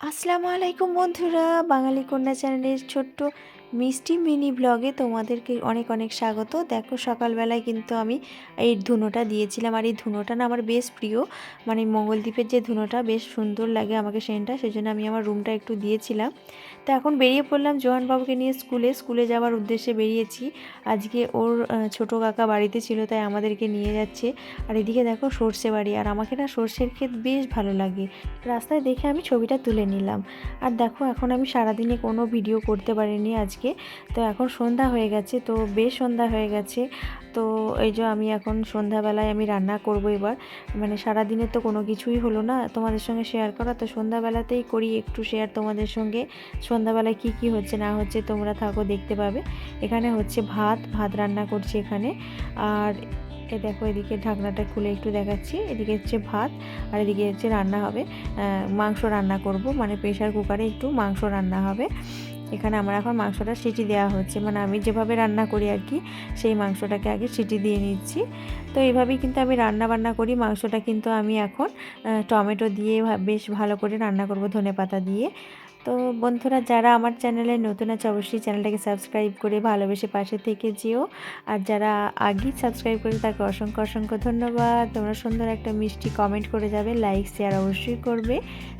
আসসালামু আলাইকুম বন্ধুরা বাঙালি কন্যা চ্যানেলের ছোট্ট মিষ্টি মিনি ব্লগে তোমাদেরকে অনেক অনেক স্বাগত। দেখো, সকালবেলায় কিন্তু আমি এই ধুনোটা দিয়েছিলাম। আর এই ধুনোটা না আমার বেশ প্রিয়। মানে মঙ্গলদ্বীপের যে ধুনোটা বেশ সুন্দর লাগে আমাকে সেন্টটা, সেজন্য আমি আমার রুমটা একটু দিয়েছিলাম। তো এখন বেরিয়ে পড়লাম জোহানবাবুকে নিয়ে স্কুলে। স্কুলে যাওয়ার উদ্দেশ্যে বেরিয়েছি। আজকে ওর ছোট কাকা বাড়িতে ছিল, তাই আমাদেরকে নিয়ে যাচ্ছে। আর এদিকে দেখো সর্ষে বাড়ি। আর আমাকে না সর্ষের ক্ষেত বেশ ভালো লাগে। রাস্তায় দেখে আমি ছবিটা তুলে নিলাম। আর দেখো, এখন আমি সারাদিনে কোনো ভিডিও করতে পারিনি। আজকে তো এখন সন্ধ্যা হয়ে গেছে, তো বেশ সন্ধ্যা হয়ে গেছে। তো এই যে আমি এখন সন্ধ্যাবেলায় আমি রান্না করব এবার। মানে সারাদিনে তো কোনো কিছুই হলো না তোমাদের সঙ্গে শেয়ার করা। তো সন্ধ্যাবেলাতেই করি একটু শেয়ার তোমাদের সঙ্গে। সন্ধ্যাবেলায় কি কি হচ্ছে না হচ্ছে তোমরা থাকো দেখতে পাবে। এখানে হচ্ছে ভাত ভাত রান্না করছি এখানে। আর এ দেখো এদিকে ঢাকনাটা খুলে একটু দেখাচ্ছি। এদিকে হচ্ছে ভাত আর এদিকে হচ্ছে রান্না হবে। মাংস রান্না করব। মানে প্রেশার কুকারে একটু মাংস রান্না হবে। এখানে আমার এখন মাংসটা সিটি দেওয়া হচ্ছে। মানে আমি যেভাবে রান্না করি আর কি, সেই মাংসটাকে আগে সিটি দিয়ে নিচ্ছি। তো এইভাবেই কিন্তু আমি রান্না বান্না করি। মাংসটা কিন্তু আমি এখন টমেটো দিয়ে বেশ ভালো করে রান্না করব ধনে পাতা দিয়ে। তো বন্ধুরা, যারা আমার চ্যানেলে নতুন আছে, অবশ্যই চ্যানেলটাকে সাবস্ক্রাইব করে ভালোবেসে পাশে থেকে যেও। আর যারা আগেই সাবস্ক্রাইব করে তাকে অসংখ্য অসংখ্য ধন্যবাদ। তোমরা সুন্দর একটা মিষ্টি কমেন্ট করে যাবে লাইক শেয়ার অবশ্যই করবে।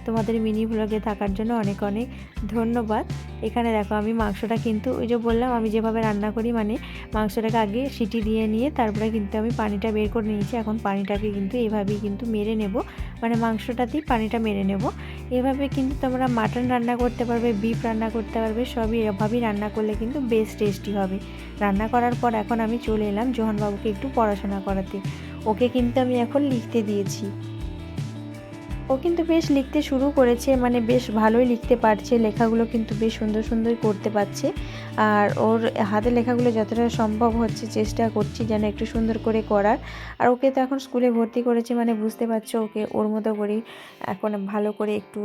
তোমাদের মিনি ব্লগে থাকার জন্য অনেক অনেক ধন্যবাদ। এখানে দেখো, আমি মাংসটা কিন্তু ওই যে বললাম, আমি যেভাবে রান্না করি মানে মাংসটাকে আগে সিটি দিয়ে নিয়ে তারপরে কিন্তু আমি পানিটা বের করে নিয়েছি। এখন পানিটাকে কিন্তু এভাবেই কিন্তু মেরে নেব। মানে মাংসটাতেই পানিটা মেরে নেব। এভাবে কিন্তু তোমরা মাটন রান্না করতে পারবে বিফ রান্না করতে পারবে, সবই এভাবেই রান্না করলে কিন্তু বেশ টেস্টি হবে। রান্না করার পর এখন আমি চলে এলাম জোহানবাবুকে একটু পড়াশোনা করাতে। ওকে কিন্তু আমি এখন লিখতে দিয়েছি। ও কিন্তু বেশ লিখতে শুরু করেছে মানে বেশ ভালোই লিখতে পারছে, লেখাগুলো কিন্তু বেশ সুন্দর সুন্দর করতে পারছে। আর ওর হাতে লেখাগুলো যতটা সম্ভব হচ্ছে চেষ্টা করছি যেন একটু সুন্দর করে করার। আর ওকে তো এখন স্কুলে ভর্তি করেছে মানে বুঝতে পারছ ওকে, ওর মতো করেই এখন ভালো করে একটু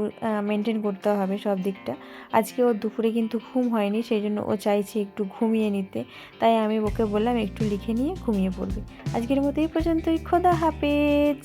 মেনটেন করতে হবে সব দিকটা। আজকে ওর দুপুরে কিন্তু ঘুম হয়নি, সেই জন্য ও চাইছে একটু ঘুমিয়ে নিতে। তাই আমি ওকে বললাম একটু লিখে নিয়ে ঘুমিয়ে পড়বে। আজকের মতো এই পর্যন্তই, খোদা হাফেজ।